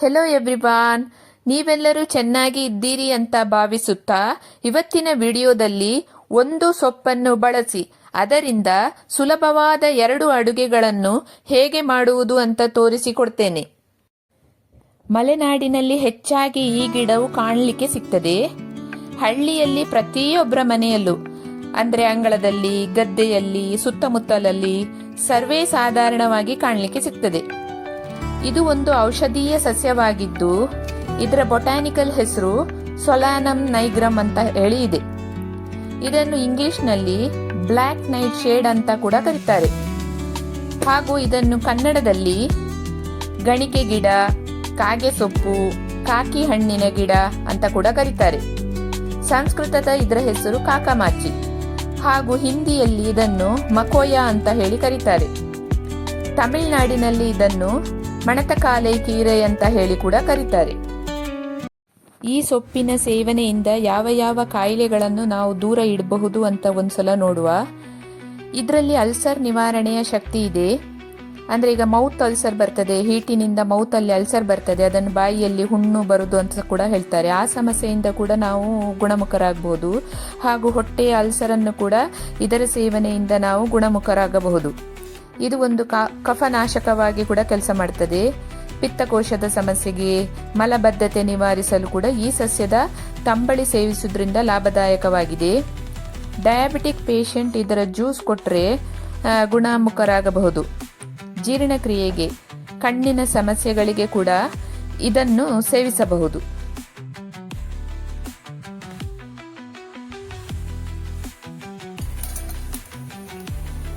Hello everyone ನೀವೆಲ್ಲರೂ ಚೆನ್ನಾಗಿ ಇದ್ದೀರಿ ಅಂತ ಭಾವಿಸುತ್ತಾ ಇವತ್ತಿನ ವಿಡಿಯೋದಲ್ಲಿ ಒಂದು ಸೊಪ್ಪನ್ನು ಬಳಸಿ. ಅದರಿಂದ ಸುಲಭವಾದ ಎರಡು ಅಡುಗೆಗಳನ್ನು ಹೇಗೆ ಮಾಡುವುದು ಅಂತ ತೋರಿಸಿಕೊಡ್ತೇನೆ. ಮಲೆನಾಡಿನಲ್ಲಿ ಹೆಚ್ಚಾಗಿ ಈ ಗಿಡವು ಕಾಣಲಿಕ್ಕೆ ಸಿಗ್ತದೆ. ಹಳ್ಳಿಯಲ್ಲಿ ಪ್ರತಿಯೊಬ್ಬರ ಮನೆಯಲ್ಲೂ, ಅಂದ್ರೆ ಅಂಗಳದಲ್ಲಿ, ಗದ್ದೆಯಲ್ಲಿ, ಸುತ್ತಮುತ್ತಲಲ್ಲಿ ಸರ್ವೇ ಸಾಧಾರಣವಾಗಿ ಕಾಣಲಿಕ್ಕೆ ಸಿಗ್ತದೆ. ಇದು ಒಂದು ಔಷಧೀಯ ಸಸ್ಯವಾಗಿದ್ದು, ಇದರ ಬೊಟಾನಿಕಲ್ ಹೆಸರು ಸೊಲಾನಮ್ ನೈಗ್ರಮ್ ಅಂತ ಹೇಳಿ ಇದೆ. ಇದನ್ನು ಇಂಗ್ಲಿಷ್ನಲ್ಲಿ ಬ್ಲ್ಯಾಕ್ ನೈಟ್ ಶೇಡ್ ಅಂತ ಕೂಡ ಕರೀತಾರೆ. ಹಾಗೂ ಇದನ್ನು ಕನ್ನಡದಲ್ಲಿ ಗಣಿಕೆ ಗಿಡ, ಕಾಗೆ ಸೊಪ್ಪು, ಕಾಕಿ ಹಣ್ಣಿನ ಗಿಡ ಅಂತ ಕೂಡ ಕರೀತಾರೆ. ಸಂಸ್ಕೃತದ ಇದರ ಹೆಸರು ಕಾಕಮಾಚಿ. ಹಾಗೂ ಹಿಂದಿಯಲ್ಲಿ ಇದನ್ನು ಮಕೋಯ ಅಂತ ಹೇಳಿ ಕರೀತಾರೆ. ತಮಿಳುನಾಡಿನಲ್ಲಿ ಇದನ್ನು ಮಣತಕಾಲೆ ಕೀರೆ ಅಂತ ಹೇಳಿ ಕೂಡ ಕರೀತಾರೆ. ಈ ಸೊಪ್ಪಿನ ಸೇವನೆಯಿಂದ ಯಾವ ಯಾವ ಕಾಯಿಲೆಗಳನ್ನು ನಾವು ದೂರ ಇಡಬಹುದು ಅಂತ ಒಂದ್ಸಲ ನೋಡುವ. ಇದರಲ್ಲಿ ಅಲ್ಸರ್ ನಿವಾರಣೆಯ ಶಕ್ತಿ ಇದೆ. ಅಂದ್ರೆ ಈಗ ಮೌತ್ ಅಲ್ಸರ್ ಬರ್ತದೆ, ಹೀಟಿನಿಂದ ಮೌತ್ ಅಲ್ಲಿ ಅಲ್ಸರ್ ಬರ್ತದೆ, ಅದನ್ನು ಬಾಯಿಯಲ್ಲಿ ಹುಣ್ಣು ಬರುದು ಅಂತ ಕೂಡ ಹೇಳ್ತಾರೆ. ಆ ಸಮಸ್ಯೆಯಿಂದ ಕೂಡ ನಾವು ಗುಣಮುಖರಾಗಬಹುದು ಹಾಗೂ ಹೊಟ್ಟೆಯ ಅಲ್ಸರ್ ಅನ್ನು ಕೂಡ ಇದರ ಸೇವನೆಯಿಂದ ನಾವು ಗುಣಮುಖರಾಗಬಹುದು. ಇದು ಒಂದು ಕಫನಾಶಕವಾಗಿ ಕೂಡ ಕೆಲಸ ಮಾಡ್ತದೆ. ಪಿತ್ತಕೋಶದ ಸಮಸ್ಯೆಗೆ ಮಲಬದ್ಧತೆ ನಿವಾರಿಸಲು ಕೂಡ ಈ ಸಸ್ಯದ ತಂಬಳಿ ಸೇವಿಸುವುದರಿಂದ ಲಾಭದಾಯಕವಾಗಿದೆ. ಡಯಾಬಿಟಿಕ್ ಪೇಷಂಟ್ ಇದರ ಜ್ಯೂಸ್ ಕೊಟ್ಟರೆ ಗುಣಮುಖರಾಗಬಹುದು. ಜೀರ್ಣಕ್ರಿಯೆಗೆ, ಕಣ್ಣಿನ ಸಮಸ್ಯೆಗಳಿಗೆ ಕೂಡ ಇದನ್ನು ಸೇವಿಸಬಹುದು.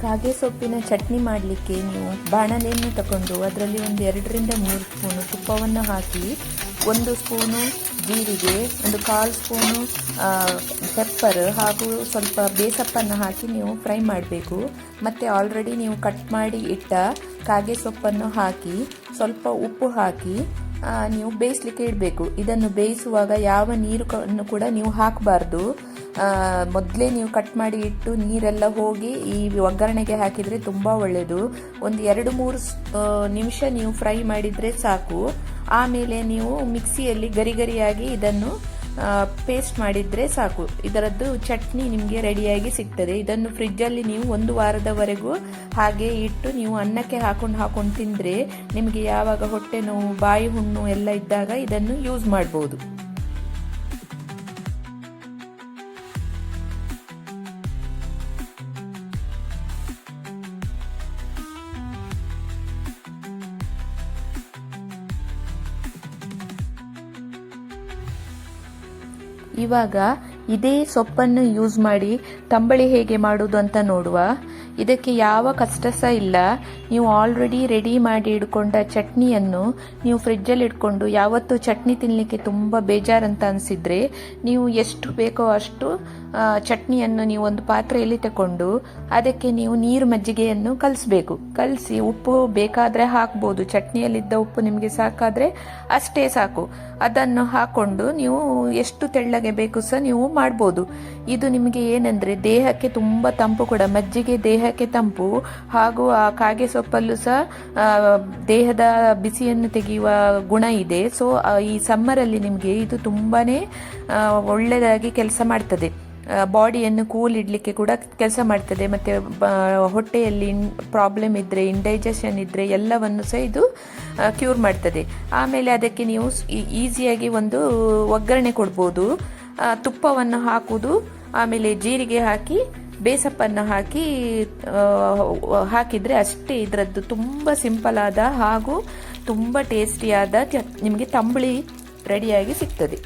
ಕಾಗೆ ಸೊಪ್ಪಿನ ಚಟ್ನಿ ಮಾಡಲಿಕ್ಕೆ ನೀವು ಬಾಣಲೆಯನ್ನು ತಗೊಂಡು ಅದರಲ್ಲಿ ಒಂದು ಎರಡರಿಂದ ಮೂರು ಸ್ಪೂನು ತುಪ್ಪವನ್ನು ಹಾಕಿ, ಒಂದು ಸ್ಪೂನು ಜೀರಿಗೆ, ಒಂದು ಕಾಲು ಸ್ಪೂನು ಪೆಪ್ಪರ್ ಹಾಗೂ ಸ್ವಲ್ಪ ಬೇಸಪ್ಪನ್ನು ಹಾಕಿ ನೀವು ಫ್ರೈ ಮಾಡಬೇಕು. ಮತ್ತು ಆಲ್ರೆಡಿ ನೀವು ಕಟ್ ಮಾಡಿ ಇಟ್ಟ ಕಾಗೆ ಸೊಪ್ಪನ್ನು ಹಾಕಿ, ಸ್ವಲ್ಪ ಉಪ್ಪು ಹಾಕಿ ನೀವು ಬೇಯಿಸ್ಲಿಕ್ಕೆ ಇಡಬೇಕು. ಇದನ್ನು ಬೇಯಿಸುವಾಗ ಯಾವ ನೀರು ಕೂಡ ನೀವು ಹಾಕಬಾರ್ದು. ಮೊದಲೇ ನೀವು ಕಟ್ ಮಾಡಿ ಇಟ್ಟು ನೀರೆಲ್ಲ ಹೋಗಿ ಈ ಒಗ್ಗರಣೆಗೆ ಹಾಕಿದರೆ ತುಂಬ ಒಳ್ಳೆಯದು ಒಂದು ಎರಡು ಮೂರು ನಿಮಿಷ ನೀವು ಫ್ರೈ ಮಾಡಿದರೆ ಸಾಕು. ಆಮೇಲೆ ನೀವು ಮಿಕ್ಸಿಯಲ್ಲಿ ಗರಿ ಗರಿಯಾಗಿ ಇದನ್ನು ಪೇಸ್ಟ್ ಮಾಡಿದರೆ ಸಾಕು. ಇದರದ್ದು ಚಟ್ನಿ ನಿಮಗೆ ರೆಡಿಯಾಗಿ ಸಿಗ್ತದೆ. ಇದನ್ನು ಫ್ರಿಜ್ಜಲ್ಲಿ ನೀವು ಒಂದು ವಾರದವರೆಗೂ ಹಾಗೆ ಇಟ್ಟು ನೀವು ಅನ್ನಕ್ಕೆ ಹಾಕೊಂಡು ಹಾಕೊಂಡು ತಿಂದರೆ ನಿಮಗೆ ಯಾವಾಗ ಹೊಟ್ಟೆ ನೋವು, ಬಾಯಿ ಹುಣ್ಣು ಎಲ್ಲ ಇದ್ದಾಗ ಇದನ್ನು ಯೂಸ್ ಮಾಡ್ಬೋದು. ಇವಾಗ ಇದೇ ಸೊಪ್ಪನ್ನು ಯೂಸ್ ಮಾಡಿ ತಂಬಳಿ ಹೇಗೆ ಮಾಡೋದು ಅಂತ ನೋಡುವ. ಇದಕ್ಕೆ ಯಾವ ಕಷ್ಟ ಸಹ ಇಲ್ಲ. ನೀವು ಆಲ್ರೆಡಿ ರೆಡಿ ಮಾಡಿ ಇಟ್ಕೊಂಡ ಚಟ್ನಿಯನ್ನು ನೀವು ಫ್ರಿಜ್ಜಲ್ಲಿ ಇಟ್ಕೊಂಡು ಯಾವತ್ತು ಚಟ್ನಿ ತಿನ್ನಲಿಕ್ಕೆ ತುಂಬ ಬೇಜಾರಂತ ಅನಿಸಿದರೆ ನೀವು ಎಷ್ಟು ಬೇಕೋ ಅಷ್ಟು ಚಟ್ನಿಯನ್ನು ನೀವು ಒಂದು ಪಾತ್ರೆಯಲ್ಲಿ ತಗೊಂಡು ಅದಕ್ಕೆ ನೀವು ನೀರು ಮಜ್ಜಿಗೆಯನ್ನು ಕಲಿಸ್ಬೇಕು. ಕಲಸಿ ಉಪ್ಪು ಬೇಕಾದರೆ ಹಾಕ್ಬೋದು. ಚಟ್ನಿಯಲ್ಲಿದ್ದ ಉಪ್ಪು ನಿಮಗೆ ಸಾಕಾದರೆ ಅಷ್ಟೇ ಸಾಕು. ಅದನ್ನು ಹಾಕ್ಕೊಂಡು ನೀವು ಎಷ್ಟು ತೆಳ್ಳಗೆ ಬೇಕು ಸಹ ನೀವು ಮಾಡ್ಬೋದು. ಇದು ನಿಮಗೆ ಏನಂದರೆ ದೇಹಕ್ಕೆ ತುಂಬ ತಂಪು ಕೂಡ. ಮಜ್ಜಿಗೆ ದೇಹಕ್ಕೆ ತಂಪು ಹಾಗೂ ಆ ಕಾಗೆ ಸೊಪ್ಪಲ್ಲೂ ಸಹ ದೇಹದ ಬಿಸಿಯನ್ನು ತೆಗೆಯುವ ಗುಣ ಇದೆ. ಸೊ ಈ ಸಮ್ಮರಲ್ಲಿ ನಿಮಗೆ ಇದು ತುಂಬಾನೇ ಒಳ್ಳೆಯದಾಗಿ ಕೆಲಸ ಮಾಡ್ತದೆ. ಬಾಡಿಯನ್ನು ಕೂಲ್ ಇಡಲಿಕ್ಕೆ ಕೂಡ ಕೆಲಸ ಮಾಡ್ತದೆ. ಮತ್ತು ಹೊಟ್ಟೆಯಲ್ಲಿ ಪ್ರಾಬ್ಲಮ್ ಇದ್ದರೆ ಇಂಡೈಜೆಷನ್ ಇದ್ದರೆ ಎಲ್ಲವನ್ನು ಸಹ ಇದು ಕ್ಯೂರ್ ಮಾಡ್ತದೆ. ಆಮೇಲೆ ಅದಕ್ಕೆ ನೀವು ಈಸಿಯಾಗಿ ಒಂದು ಒಗ್ಗರಣೆ ಕೊಡ್ಬೋದು. ತುಪ್ಪವನ್ನು ಹಾಕುವುದು ಆಮೇಲೆ ಜೀರಿಗೆ ಹಾಕಿ ಬೇಸಪ್ಪನ್ನು ಹಾಕಿ ಹಾಕಿದರೆ ಅಷ್ಟೇ ಇದರದ್ದು ತುಂಬ ಸಿಂಪಲ್ ಆದ ಹಾಗೂ ತುಂಬ ಟೇಸ್ಟಿಯಾದ ನಿಮಗೆ ತಂಬಳಿ ರೆಡಿಯಾಗಿ ಸಿಗ್ತದೆ.